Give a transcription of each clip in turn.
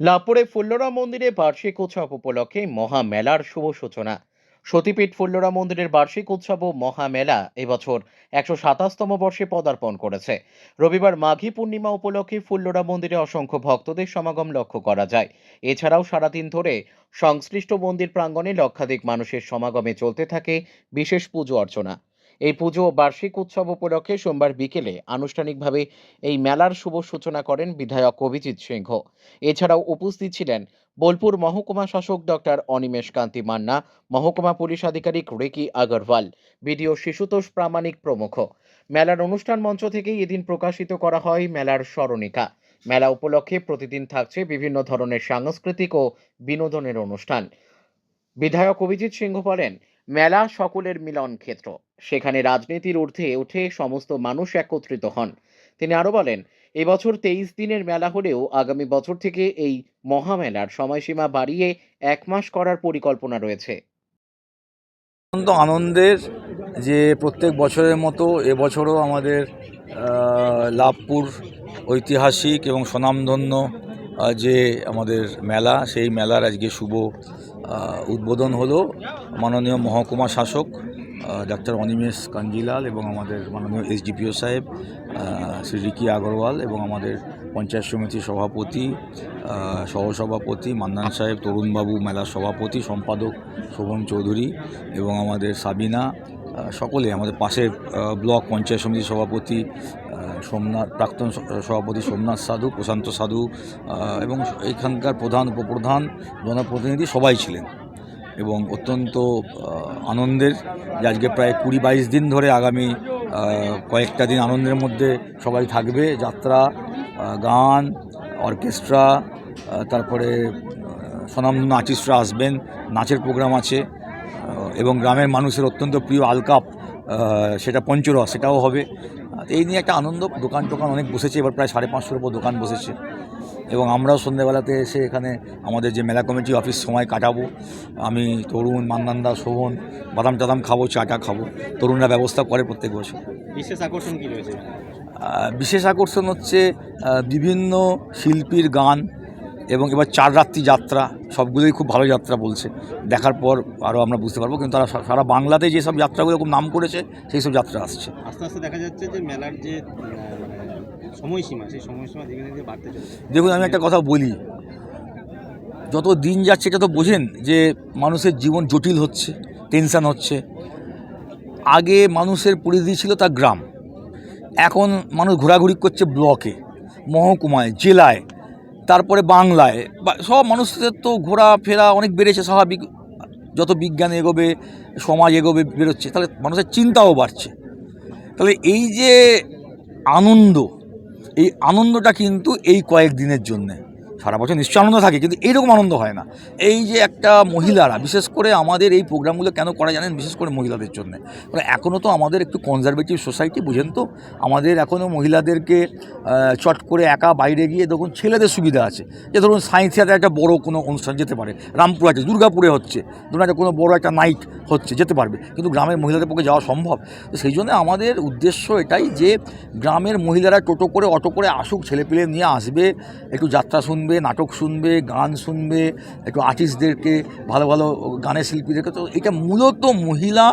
লাভপুরে ফুল্লরা মন্দিরে বার্ষিক উৎসব উপলক্ষে মহা মেলার শুভ সূচনা। সতীপীঠ ফুল্লরা মন্দিরের বার্ষিক উৎসব ও মহামেলা এবছর একশো সাতাশতম বর্ষে পদার্পণ করেছে। রবিবার মাঘী পূর্ণিমা উপলক্ষে ফুল্লরা মন্দিরে অসংখ্য ভক্তদের সমাগম লক্ষ্য করা যায়। এছাড়াও সারাদিন ধরে সংশ্লিষ্ট মন্দির প্রাঙ্গণে লক্ষাধিক মানুষের সমাগমে চলতে থাকে বিশেষ পুজো অর্চনা। এই পুজো বার্ষিক উৎসব উপলক্ষে সোমবার বিকেলে আনুষ্ঠানিকভাবে এই মেলার শুভ সূচনা করেন বিধায়ক অভিজিৎ সিংহ। এছাড়াও উপস্থিত ছিলেন বোলপুর মহকুমা শাসক ডক্টর অনিমেষ কান্তি মান্না, মহকুমা পুলিশ আধিকারিক রেকি আগরওয়াল, বিডিও শিশুতোষ প্রামাণিক প্রমুখ। মেলার অনুষ্ঠান মঞ্চ থেকেই এদিন প্রকাশিত করা হয় মেলার স্মরণিকা। মেলা উপলক্ষে প্রতিদিন থাকছে বিভিন্ন ধরনের সাংস্কৃতিক ও বিনোদনের অনুষ্ঠান। বিধায়ক অভিজিৎ সিংহ বলেন মেলা সকলের মিলন ক্ষেত্র। সেখানে রাজনীতির ঊর্ধ্বে উঠে সমস্ত মানুষ একত্রিত হন। তিনি আরও বলেন, এবছর তেইশ দিনের মেলা হলেও আগামী বছর থেকে এই মহামেলার সময়সীমা বাড়িয়ে এক মাস করার পরিকল্পনা রয়েছে। অত্যন্ত আনন্দের যে প্রত্যেক বছরের মতো এবছরও আমাদের লাভপুর ঐতিহাসিক এবং স্বনামধন্য যে আমাদের মেলা, সেই মেলার আজকে শুভ উদ্বোধন হলো মাননীয় মহকুমা শাসক ডাক্তার অনিমেষ কাঞ্জিলাল এবং আমাদের মাননীয় এসডিপিও সাহেব শ্রী রিকি আগরওয়াল এবং আমাদের পঞ্চায়েত সমিতির সভাপতি সহসভাপতি মান্নান সাহেব, তরুণবাবু মেলার সভাপতি, সম্পাদক শোভন চৌধুরী এবং আমাদের সাবিনা সকলে আমাদের পাশের ব্লক পঞ্চায়েত সমিতির সভাপতি সোমনাথ, প্রাক্তন সভাপতি সোমনাথ সাধু, প্রশান্ত সাধু এবং এখানকার প্রধান, উপপ্রধান, জনপ্রতিনিধি সবাই ছিলেন এবং অত্যন্ত আনন্দের যে আজকে প্রায় কুড়ি বাইশ দিন ধরে আগামী কয়েকটা দিন আনন্দের মধ্যে সবাই থাকবে। যাত্রা গান, অর্কেস্ট্রা তারপরে স্বনামধন্য আর্টিস্টরা আসবেন, নাচের প্রোগ্রাম আছে এবং গ্রামের মানুষের অত্যন্ত প্রিয় আলকাপ সেটা পঞ্চরস, সেটাও হবে। এই নিয়ে একটা আনন্দ দোকান টোকান অনেক বসেছে এবার প্রায় সাড়ে পাঁচশোর উপর দোকান বসেছে। এবং আমরাও সন্ধ্যেবেলাতে এসে এখানে আমাদের যে মেলা কমিটি অফিস সময় কাটাবো। আমি তরুণ মান্নান্দা শোভন বাদাম টাদাম খাব চাটা খাব। তরুণরা ব্যবস্থা করে প্রত্যেক বছর। বিশেষ আকর্ষণ কী রয়েছে? বিশেষ আকর্ষণ হচ্ছে বিভিন্ন শিল্পীর গান এবং এবার চার রাত্রি যাত্রা সবগুলোই খুব ভালো যাত্রা বলছে। দেখার পর আরও আমরা বুঝতে পারব কিন্তু তারা সারা বাংলাতে যেসব যাত্রাগুলো খুব নাম করেছে সেই সব যাত্রা আসছে। আস্তে আস্তে দেখা যাচ্ছে যে মেলার যে সময়সীমা সেই সময়সীমা ধীরে ধীরে বাড়তে চলেছে। দেখুন আমি একটা কথা বলি। যত দিন যাচ্ছে এটা তো বোঝেন যে মানুষের জীবন জটিল হচ্ছে টেনশন হচ্ছে। আগে মানুষের পরিধি ছিল তার গ্রাম। এখন মানুষ ঘোরাঘুরি করছে ব্লকে মহকুমায় জেলায়। তারপরে বাংলায়। সব মানুষদের তো ঘোরাফেরা অনেক বেড়েছে, স্বাভাবিক। যত বিজ্ঞান এগোবে, সমাজ এগোবে, বেরোচ্ছে, তাহলে মানুষের চিন্তাও বাড়ছে। তাহলে এই যে আনন্দ, এই আনন্দটা কিন্তু এই কয়েক দিনের জন্যে। সারা বছর নিশ্চয় আনন্দ থাকে, কিন্তু এইরকম আনন্দ হয় না। এই যে একটা মহিলারা, বিশেষ করে আমাদের এই প্রোগ্রামগুলো কেন করা জানেন বিশেষ করে মহিলাদের জন্য? কারণ এখনও তো আমাদের একটু কনজারভেটিভ সোসাইটি বুঝেন তো? আমাদের এখনও মহিলাদেরকে চট করে একা বাইরে গিয়ে দেখুন ছেলেদের সুবিধা আছে। যে ধরুন সায়েন্স থিয়েটার একটা বড় কোনো অনুষ্ঠান যেতে পারে, রামপুর আছে, দুর্গাপুরে হচ্ছে, ধরুন একটা কোনো বড় একটা নাইট হচ্ছে, যেতে পারবে। কিন্তু গ্রামের মহিলাদের পক্ষে যাওয়া সম্ভব। তো সেই জন্য আমাদের উদ্দেশ্য এটাই যে, গ্রামের মহিলারা টোটো করে, অটো করে আসুক, ছেলেপিলে নিয়ে আসবে, একটু যাত্রা শুনবে নাটক শুনবে, গান শুনবে, একটু আর্টিস্টদেরকে ভালো ভালো গানের শিল্পীদেরকে। তো এটা মূলত মহিলা,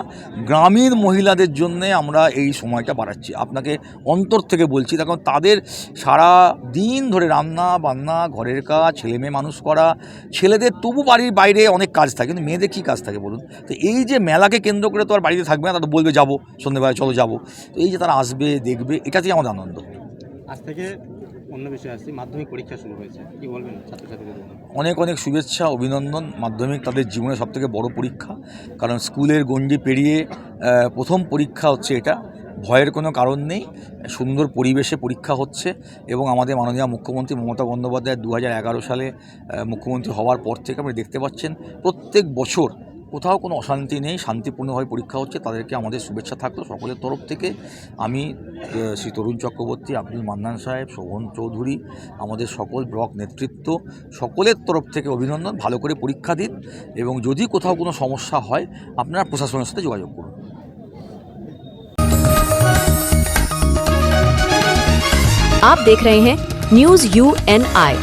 গ্রামীণ মহিলাদের জন্যে আমরা এই সময়টা বাড়াচ্ছি। আপনাকে অন্তর থেকে বলছি কারণ তাদের সারা দিন ধরে রান্না বান্না, ঘরের কাজ, ছেলে মেয়ে মানুষ করা, ছেলেদের তবু বাড়ির বাইরে অনেক কাজ থাকে, কিন্তু মেয়েদের কী কাজ থাকে বলুন? তো এই যে মেলাকে কেন্দ্র করে তো আর বাড়িতে থাকবে না, তারা বলবে যাব সন্ধ্যেবেলা চলো যাব। তো এই যে তারা আসবে, দেখবে এটাতেই আমাদের আনন্দ। আজ থেকে অন্য আসছি, মাধ্যমিক পরীক্ষা শুরু হয়েছে। কি বলবেন ছাত্রছাত্রীদের অনেক অনেক শুভেচ্ছা, অভিনন্দন। মাধ্যমিক তাদের জীবনে সবথেকে বড় পরীক্ষা। কারণ স্কুলের গণ্ডি পেরিয়ে প্রথম পরীক্ষা হচ্ছে এটা। ভয়ের কোনো কারণ নেই। সুন্দর পরিবেশে পরীক্ষা হচ্ছে এবং আমাদের মাননীয় মুখ্যমন্ত্রী মমতা বন্দ্যোপাধ্যায় দু হাজার এগারো সালে মুখ্যমন্ত্রী হওয়ার পর থেকে আপনি দেখতে পাচ্ছেন প্রত্যেক বছর কোথাও কোনো অশান্তি নেই শান্তিপূর্ণভাবে পরীক্ষা হচ্ছে তাদেরকে আমাদের শুভেচ্ছা থাকলো সকলের তরফ থেকে আমি আহ, শ্রী তরুণ চক্রবর্তী আব্দুল মান্নান সাহেব শোভন চৌধুরী আমাদের সকল ব্লক নেতৃত্ব সকলের তরফ থেকে অভিনন্দন ভালো করে পরীক্ষা দিন এবং যদি কোথাও কোনো সমস্যা হয় আপনারা প্রশাসনের সাথে যোগাযোগ করুন आप देख रहे हैं न्यूज यू एन आई